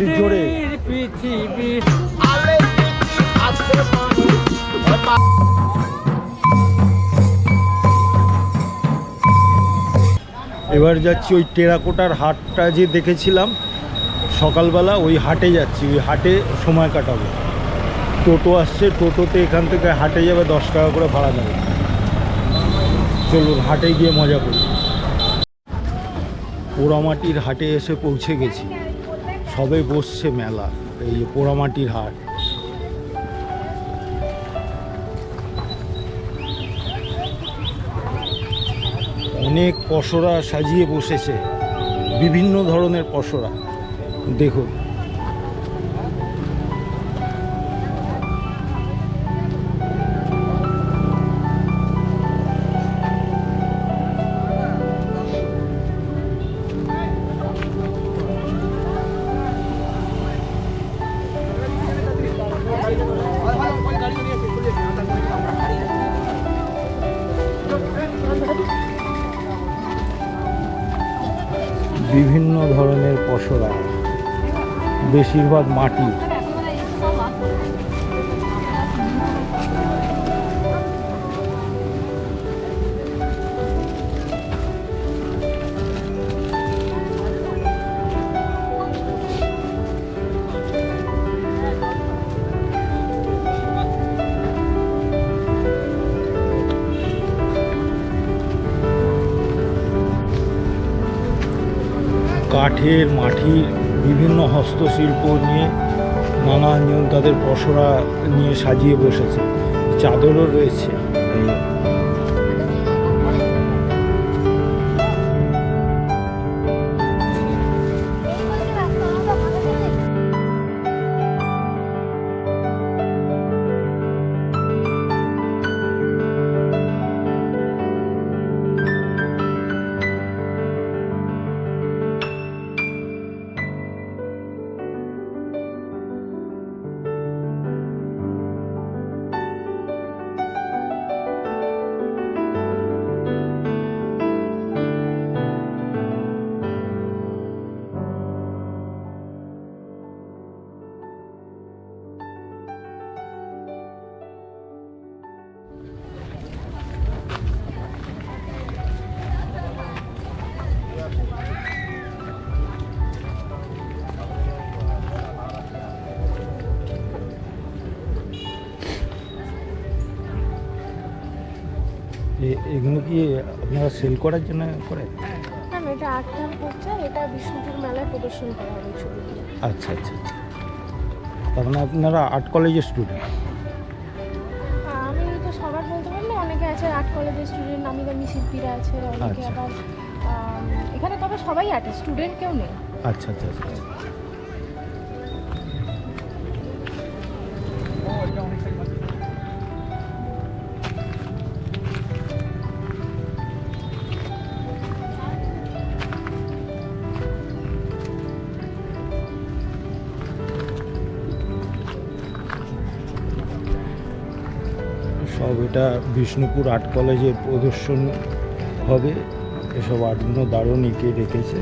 একটু জোরে। পৃথিবী। এবার যাচ্ছি ওই টেরাকোটার হাটটা যে দেখেছিলাম সকালবেলা ওই হাটে যাচ্ছি ওই হাটে সময় কাটাবো। টোটো আসছে টোটোতে এখান থেকে হাটে যাবে দশ টাকা করে ভাড়া নেবে। চলুন হাটে গিয়ে মজা করি। পোড়ামাটির হাটে এসে পৌঁছে গেছি। সবে বসছে মেলা, এই যে পোড়ামাটির হাট। অনেক পসরা সাজিয়ে বসেছে, বিভিন্ন ধরনের পসরা। দেখুন। পসরা বেশিরভাগ মাটি কাঠের মাটির বিভিন্ন হস্তশিল্প নিয়ে নানাজন তাদের পসরা নিয়ে সাজিয়ে বসেছে। চাদরও রয়েছে। এগুলো কি আপনারা সেল করার জন্য করে? ম্যাম এটা আর্ট এটা বিষ্ণুপুর মেলায় প্রদর্শন করা হবে ছবিগুলো আচ্ছা আচ্ছা আচ্ছা। তার মানে আপনারা আর্ট কলেজের স্টুডেন্ট আমি তো সবার বলতে পারলে অনেকে আছে আর্ট কলেজের স্টুডেন্ট নামি দামি শিল্পীরা আছে অনেকে আচ্ছা। আবার আম, এখানে তবে সবাই আর্টিস্ট স্টুডেন্ট কেউ নেই আচ্ছা আচ্ছা আচ্ছা আচ্ছা। সব এটা বিষ্ণুপুর আর্ট কলেজের প্রদর্শন হবে এসব আর্টগুলো দারুণ এঁকে রেখেছে।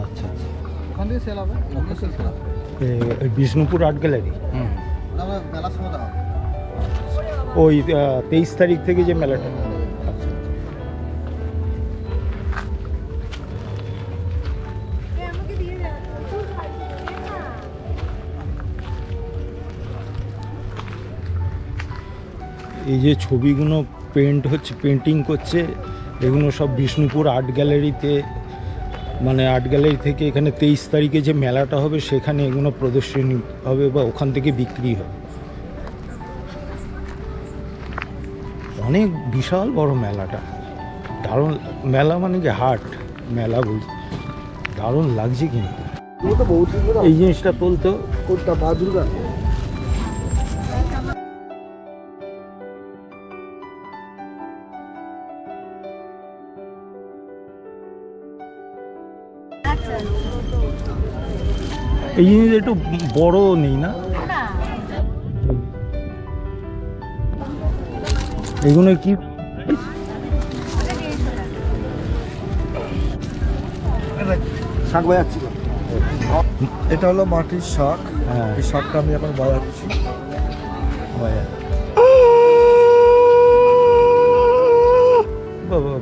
আচ্ছা আচ্ছা। সেল হবে বিষ্ণুপুর আর্ট গ্যালারি? মেলার সময় ওই তেইশ তারিখ থেকে যে মেলাটা। এই যে ছবিগুলো পেন্ট হচ্ছে পেন্টিং করছে এগুলো সব বিষ্ণুপুর আর্ট গ্যালারিতে মানে আর্ট গ্যালারি থেকে এখানে তেইশ তারিখে যে মেলাটা হবে সেখানে এগুলো প্রদর্শনী হবে বা ওখান থেকে বিক্রি হবে। অনেক বিশাল বড় মেলাটা। দারুণ মেলা মানে কি হাট? মেলা বল দারুণ লাগছে কিন্তু। এই জিনিসটা তুলতো কোনটা বাদুর গান এই জিনিস একটু বড় নেই না? এগুলো কি? শাক বাজাচ্ছি। এটা হলো মাটির শাক। হ্যাঁ। এই শাকটা আমি এখন বাজাচ্ছি। বাজার। বাবা,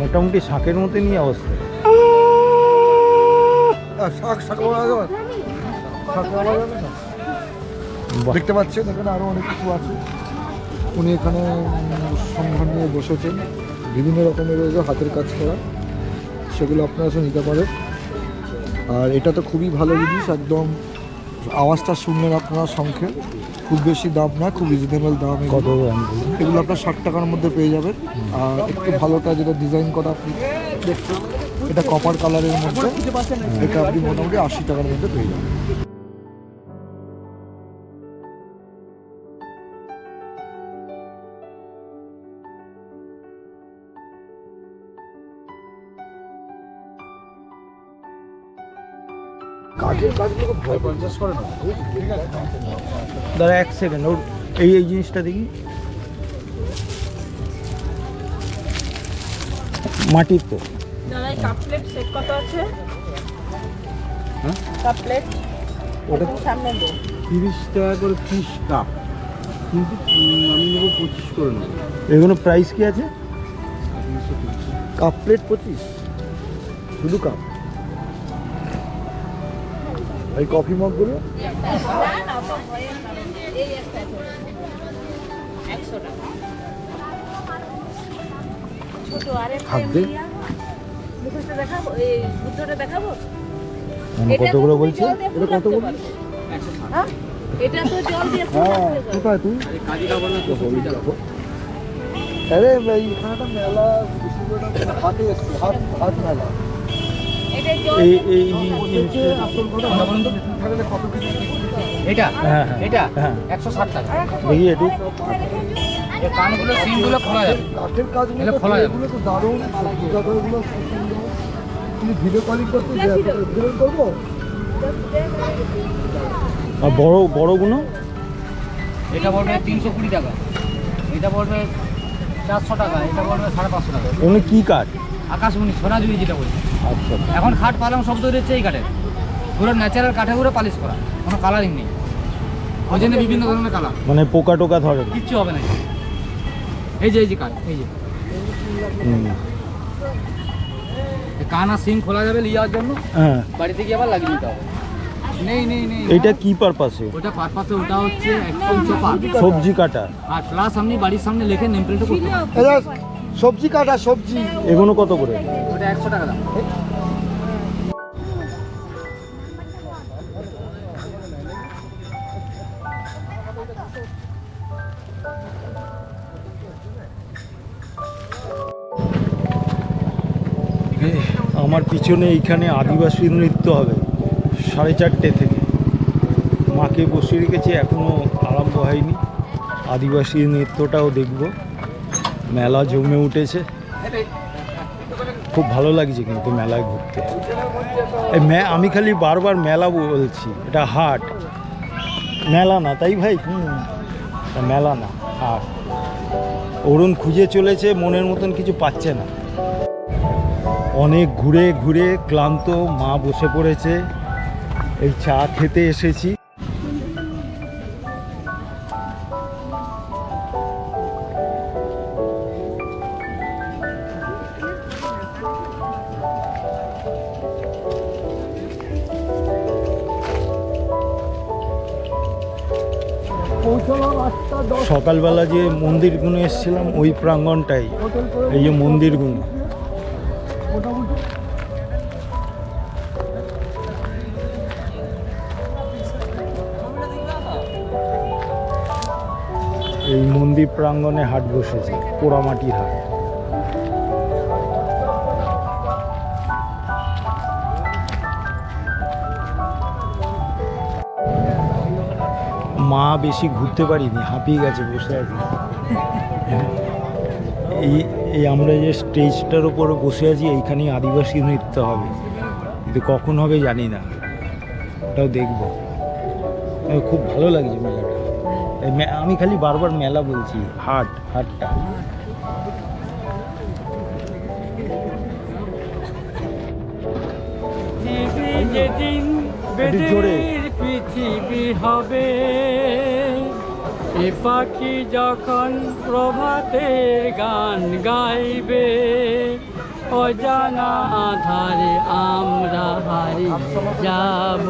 মোটামুটি শাকের মতনই অবস্থা। আহ, শাক শাক বাজা দেখতে পাচ্ছেন এখানে আরও অনেক কিছু আছে। উনি এখানে সন্ধান নিয়ে বসেছেন। বিভিন্ন রকমের রয়েছে হাতের কাজ করা সেগুলো আপনারা এসে নিতে পারেন। আর এটা তো খুবই ভালো জিনিস একদম আওয়াজটা শুনলেন আপনারা শঙ্খে খুব বেশি দাম না খুব রিজনেবল দাম কত এগুলো। এগুলো আপনার ষাট টাকার মধ্যে পেয়ে যাবেন। আর একটু ভালোটা যেটা ডিজাইন করা আপনি দেখছেন এটা কপার কালারের মধ্যে এটা আপনি মোটামুটি আশি টাকার মধ্যে পেয়ে যাবেন। দাদা এক সেকেন্ড ওর এই এই জিনিসটা দেখি। মাটির তো। হ্যাঁ? তিরিশ টাকা করে পিস কাপ কিন্তু আমি নেব পঁচিশ করে নেব। এগুলো প্রাইস কি আছে? কাপ প্লেট পঁচিশ। শুধু কাপ এই কফি মগগুলো খাদ্যে? মানে কতগুলো বলছে এটা। হ্যাঁ? এটা তো জল দিয়ে হ্যাঁ। কোথায় তুই আরে মেলা হাতে এসছে হাত হাত মেলা এই এটা হ্যাঁ হ্যাঁ এটা হ্যাঁ একশো ষাট টাকা দেখি একটু কানগুলো সিমগুলো খোলা যাবে কাঠের কাজগুলো এগুলো খোলা যাবে। এগুলো তো দারুণ তুমি ভিডিও কলিং করতে ভিডিও করব আর বড় বড়গুলো এটা পড়বে তিনশো কুড়ি টাকা এটা পড়বে চারশো টাকা এটা পড়বে সাড়ে পাঁচশো টাকা এগুলো কি কাঠ আকাশমণি সোনাঝুরি যেটা বলছি আচ্ছা এখন খাট পালং সব তৈরি হচ্ছে এই কাঠের। পুরো ন্যাচারাল কাঠে পুরো পালিশ করা কোনো কালারিং নেই। ওই জন্য বিভিন্ন ধরনের কালার মানে পোকা টোকা ধরে না? কিচ্ছু হবে না এখানে। এই যে এই যে কাঠ এই যে। হুম। এই কান আর সিং খোলা যাবে লিয়ার জন্য। হ্যাঁ। বাড়িতে গিয়ে আবার লাগিয়ে নিতে হবে। নেই নেই নেই। এইটা কি পারপাসে ওটা পারপাসে ওটা হচ্ছে একদম চোপা। সবজি কাটা। আর প্লাস আপনি বাড়ির সামনে লেখে নেম প্লেটও করতে পারেন। এটা সবজি কাটা সবজি। এগুলো কত করে? ওটা একশো টাকা দাম। আমার পিছনে এইখানে আদিবাসী নৃত্য হবে সাড়ে চারটে থেকে। মাকে বসিয়ে রেখেছি এখনও আরম্ভ হয়নি। আদিবাসী নৃত্যটাও দেখব। মেলা জমে উঠেছে। খুব ভালো লাগছে কিন্তু মেলায় ঘুরতে। আমি খালি বারবার মেলা বলছি, এটা হাট। মেলা না, তাই ভাই? হুম মেলা না, হাট। অরুণ খুঁজে চলেছে, মনের মতন কিছু পাচ্ছে না। অনেক ঘুরে ঘুরে ক্লান্ত মা বসে পড়েছে। এই চা খেতে এসেছি। সকালবেলা যে মন্দিরগুলো এসেছিলাম, ওই প্রাঙ্গনটাই, এই যে মন্দিরগুলো এই মন্দির প্রাঙ্গণে হাট বসেছে, পোড়ামাটির হাট। মা বেশি ঘুরতে পারিনি হাঁপিয়ে গেছে বসে আছে। এই এই আমরা যে স্টেজটার উপরে বসে আছি এইখানেই আদিবাসী নৃত্য হবে। কিন্তু কখন হবে জানি না। হাটটাও দেখব। খুব ভালো লাগছে মেলাটা। আমি খালি বারবার মেলা বলছি হাট হাটটা। জোরে। পৃথিবী হবে। এ পাখি যখন প্রভাতের গান গাইবে অজানা আধারে আমরা হারিয়ে যাব।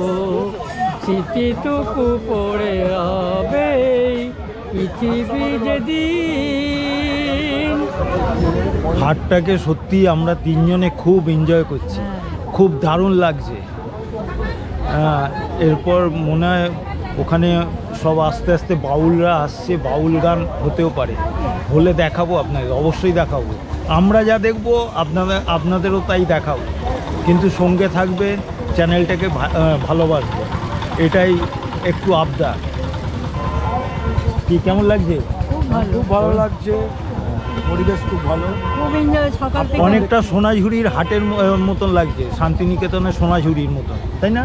স্মৃতিটুকু পড়ে হবে পৃথিবী যেদিন। হাটটাকে সত্যি আমরা তিনজনে খুব এনজয় করছি। খুব দারুণ লাগছে। হ্যাঁ, এরপর মনে হয় ওখানে সব আস্তে আস্তে বাউলরা আসছে বাউল গান হতেও পারে। হলে দেখাবো আপনাকে অবশ্যই দেখাবো। আমরা যা দেখব আপনাদের আপনাদেরও তাই দেখাবো কিন্তু সঙ্গে থাকবে চ্যানেলটাকে ভালোবাসবে। এটাই একটু আবদার কি কেমন লাগছে? খুব ভালো। লাগছে। পরিবেশ খুব ভালো। অনেকটা সোনাঝুরির হাটের মতন লাগছে। শান্তিনিকেতনের সোনাঝুরির মতন। তাই না?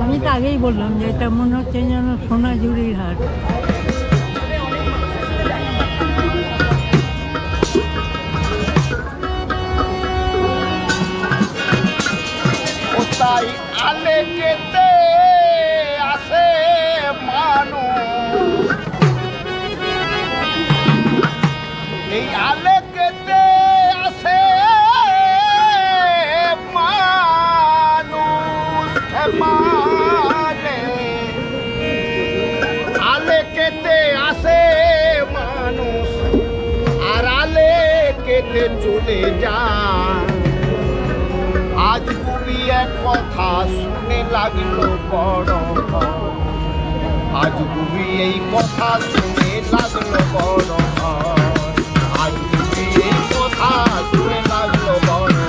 আমি তো আগেই বললাম যে এটা মনে হচ্ছে যেন সোনাঝুরির হাট। তাই আলে কেতে মানুষ? চলে যায় আজ তুমি এক কথা শুনে লাগল বড় আজ তুমি এই কথা শুনে লাগল বড় এই কথা শুনে লাগল বড়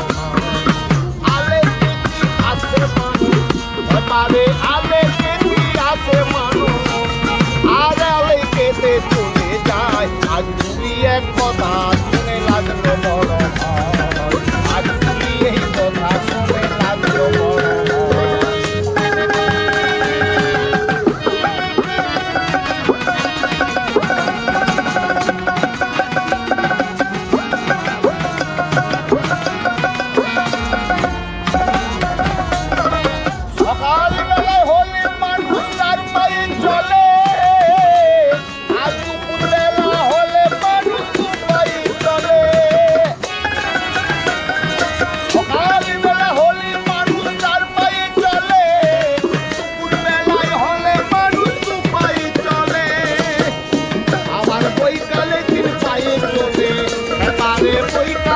এক কথা শুনে লাগল বড় 哎，我一。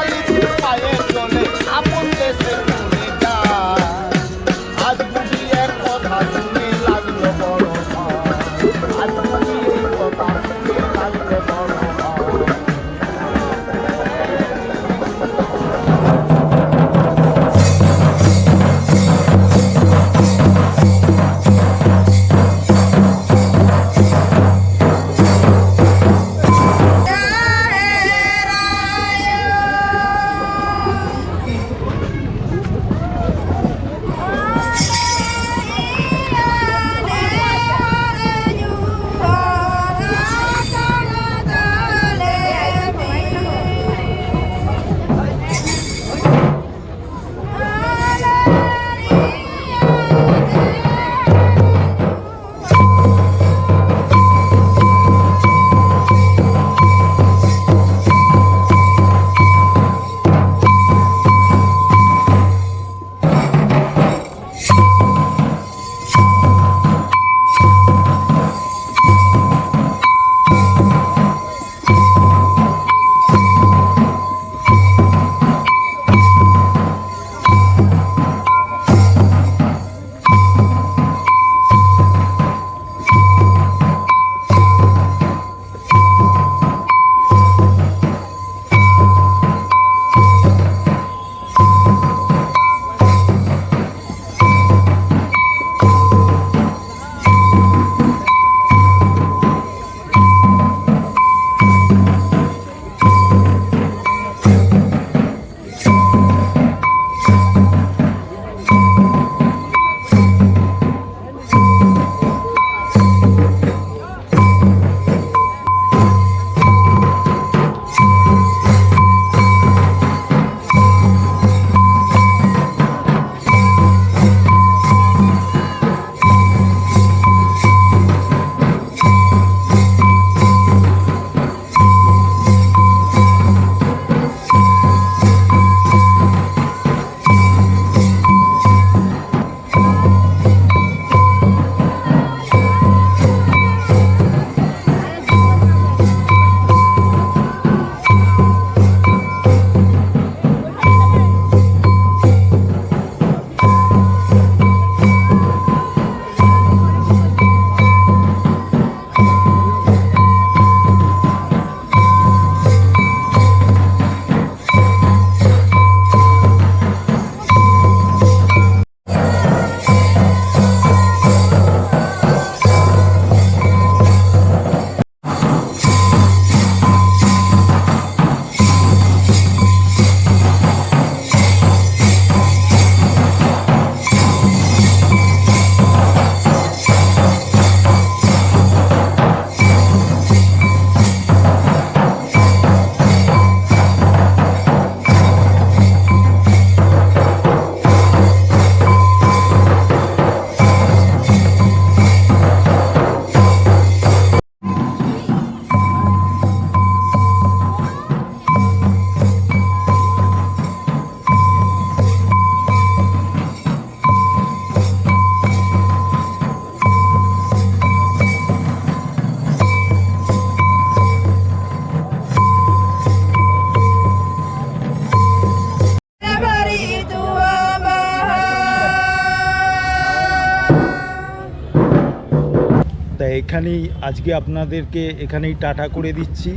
এখানেই আজকে আপনাদেরকে এখানেই টাটা করে দিচ্ছি।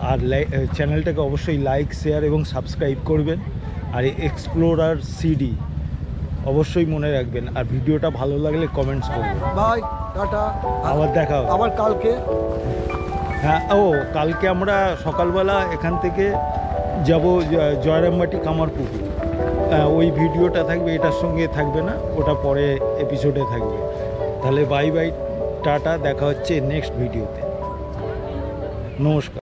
আর চ্যানেলটাকে অবশ্যই লাইক শেয়ার এবং সাবস্ক্রাইব করবেন। আর এক্সপ্লোরার সিডি অবশ্যই মনে রাখবেন। আর ভিডিওটা ভালো লাগলে কমেন্টস করবেন। Bye tata. আবার দেখা হবে। আবার কালকে। হ্যাঁ ও কালকে আমরা সকালবেলা এখান থেকে যাব জয়রামবাটি কামারপুকুর আহ, ওই ভিডিওটা থাকবে এটার সঙ্গে থাকবে না ওটা পরে এপিসোডে থাকবে। তাহলে বাই বাই টাটা দেখা হচ্ছে নেক্সট ভিডিওতে নমস্কার